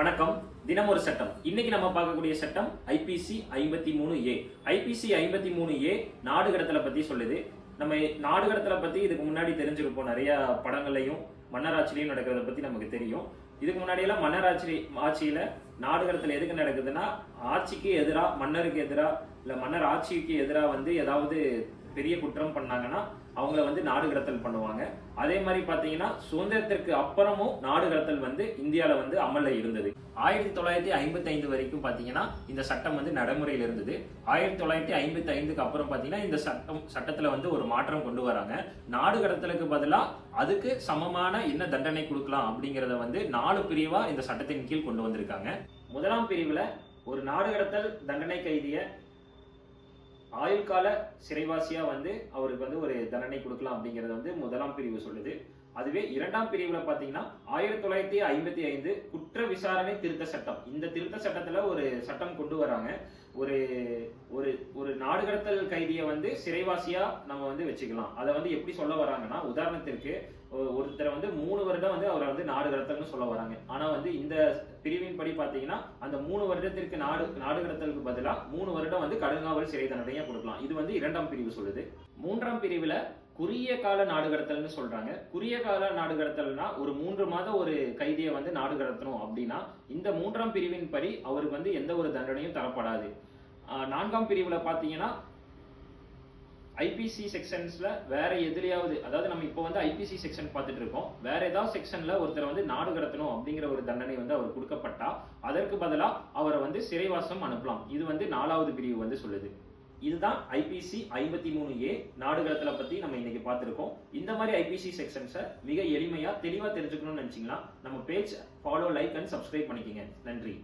வணக்கம். தினம் ஒரு சட்டம். இன்னைக்கு நம்ம பார்க்கக்கூடிய சட்டம் ஐபிசி ஐம்பத்தி மூணு ஏ ஐபிசி ஐம்பத்தி மூணு ஏ நாடு கடத்தலை பத்தி சொல்லுது. நம்ம நாடு கடத்தலை பத்தி இதுக்கு முன்னாடி தெரிஞ்சிருப்போம். நிறைய படங்கள்லையும் மன்னராட்சிலையும் நடக்கிறத பத்தி நமக்கு தெரியும். இதுக்கு முன்னாடியெல்லாம் மன்னராட்சி ஆட்சியில நாடு கடத்தல் எதுக்கு நடக்குதுன்னா ஆட்சிக்கு எதிராக மன்னருக்கு எதிராக இல்ல மன்னர் ஆட்சிக்கு எதிராக வந்து ஏதாவது பெரிய குற்றம் பண்ணாங்கன்னா அவங்கள வந்து நாடு கடத்தல் பண்ணுவாங்க. அதே மாதிரி பார்த்தீங்கன்னா சுதந்திரத்திற்கு அப்புறமும் நாடு கடத்தல் வந்து இந்தியாவில் வந்து அமலில் இருந்தது. ஆயிரத்தி தொள்ளாயிரத்தி ஐம்பத்தி ஐந்து வரைக்கும் பார்த்தீங்கன்னா இந்த சட்டம் வந்து நடைமுறையில் இருந்தது. ஆயிரத்தி தொள்ளாயிரத்தி ஐம்பத்தி ஐந்துக்கு அப்புறம் பார்த்தீங்கன்னா இந்த சட்டம் சட்டத்தில் வந்து ஒரு மாற்றம் கொண்டு வராங்க. நாடு கடத்தலுக்கு பதிலாக அதுக்கு சமமான என்ன தண்டனை கொடுக்கலாம் அப்படிங்கிறத வந்து நாலு பிரிவாக இந்த சட்டத்தின் கீழ் கொண்டு வந்திருக்காங்க. முதலாம் பிரிவில் ஒரு நாடு கடத்தல் தண்டனை கைதியை ஆயுள் கால சிறைவாசியா வந்து அவருக்கு வந்து ஒரு தண்டனை கொடுக்கலாம் அப்படிங்கறது வந்து முதலாம் பிரிவு சொல்லுது. அதுவே இரண்டாம் பிரிவுல பாத்தீங்கன்னா ஆயிரத்தி தொள்ளாயிரத்தி ஐம்பத்தி ஐந்து குற்ற விசாரணை திருத்த சட்டம். இந்த திருத்த சட்டத்துல ஒரு சட்டம் கொண்டு வராங்க. ஒரு நாடு கடத்தல் கைதியை வந்து சிறைவாசியா நம்ம வந்து வச்சுக்கலாம். அதை வந்து எப்படி சொல்ல வராங்கன்னா உதாரணத்திற்கு ஒ- ஒருத்தரை வந்து மூணு வருடம் வந்து அவரை வந்து நாடு கடத்தல்னு சொல்ல வராங்க. ஆனா வந்து இந்த பிரிவின் படி பாத்தீங்கன்னா அந்த மூணு வருடத்திற்கு நாடு நாடு கடத்தலுக்கு பதிலா மூணு வருடம் வந்து கடுங்காவல் சிறை தண்டனையா கொடுக்கலாம். இது வந்து இரண்டாம் பிரிவு சொல்லுது. மூன்றாம் பிரிவுல குறுகிய கால நாடு கடத்தல்னு சொல்றாங்க. குறுகிய கால நாடு கடத்தல்னா ஒரு மூன்று மாதம் ஒரு கைதியை வந்து நாடு கடத்தணும் அப்படின்னா இந்த மூன்றாம் பிரிவின் படி அவருக்கு வந்து எந்த ஒரு தண்டனையும் தரப்படாது. நான்காம் பிரிவுல பாத்தீங்கன்னா ஐபிசி செக்ஷன்ஸ்ல வேற எதுலையாவது அதாவது நம்ம இப்போ வந்து ஐபிசி செக்ஷன் பார்த்துட்டு இருக்கோம். வேற ஏதாவது செக்ஷன்ல ஒருத்தர் வந்து நாடு கடத்தணும் அப்படிங்கிற ஒரு தண்டனை வந்து அவர் கொடுக்கப்பட்டா அதற்கு பதிலாக அவரை வந்து சிறைவாசம் அனுப்பலாம். இது வந்து நாலாவது பிரிவு வந்து சொல்லுது. இதுதான் ஐபிசி ஐம்பத்தி மூணு ஏ நாடு கடத்தலை பத்தி நம்ம இன்னைக்கு பார்த்துருக்கோம். இந்த மாதிரி ஐபிசி செக்ஷன்ஸை மிக எளிமையா தெளிவா தெரிஞ்சுக்கணும்னு நினைச்சீங்கன்னா நம்ம page follow like and subscribe பண்ணிக்கங்க. நன்றி.